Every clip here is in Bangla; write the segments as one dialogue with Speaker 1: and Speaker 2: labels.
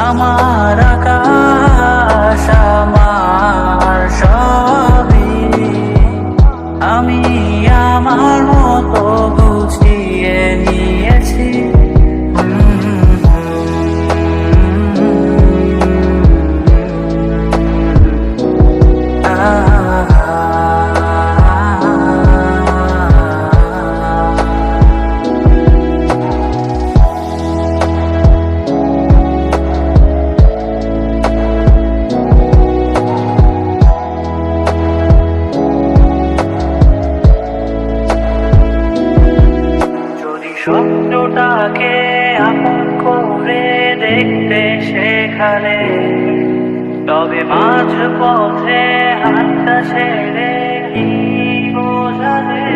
Speaker 1: আমার আকাশ আমার আপন করে দেখতে সেখানে। তবে মাঝ পথে হাতটা ছেড়ে কি বোঝাবে?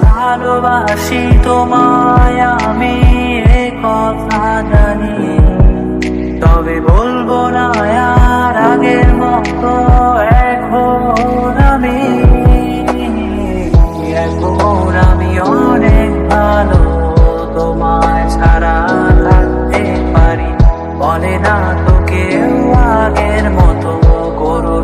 Speaker 1: ভালোবাসি তোমায় আমি বলে না তোকে আগের মতো করো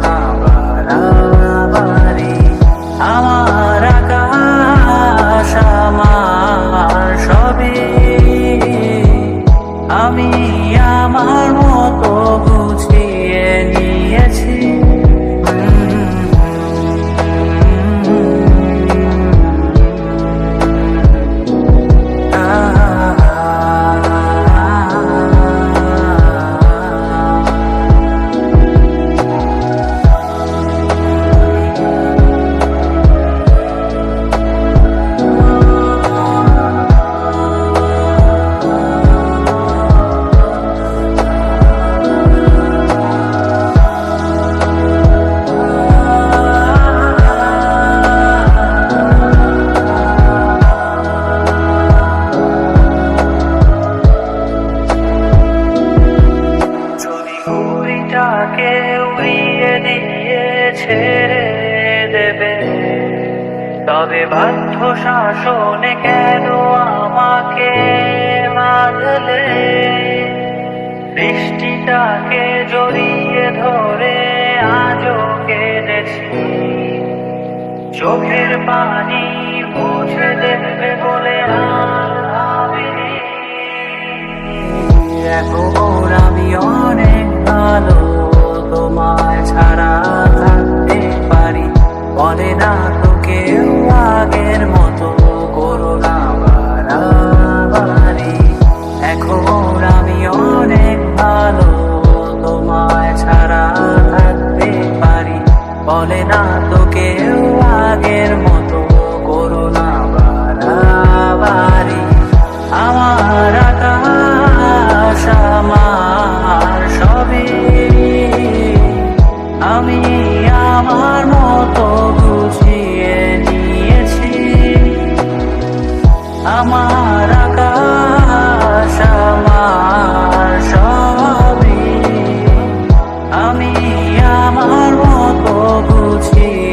Speaker 1: তবে বাধ্য শাসনে কেন আমাকে বাঁধলে? বৃষ্টিটাকে জড়িয়ে ধরে আজও কেঁদেছি। চোখের পানি মুছে দেবে বলে আর ভাবিনি। এখন আমি অনেক ভালো, তোমায় ছাড়া থাকতে পারি বলে না তো কেউ আগের মতো করো না বাড়াবাড়ি এখন আমি অনেক ভালো, তোমায় ছাড়া থাকতে পারি। বলে না তো কেউ আগের মতো করো না বাড়াবাড়ি আমার আকাশ, আমার সবই আমি আমার আমি আমার মতো বুঝি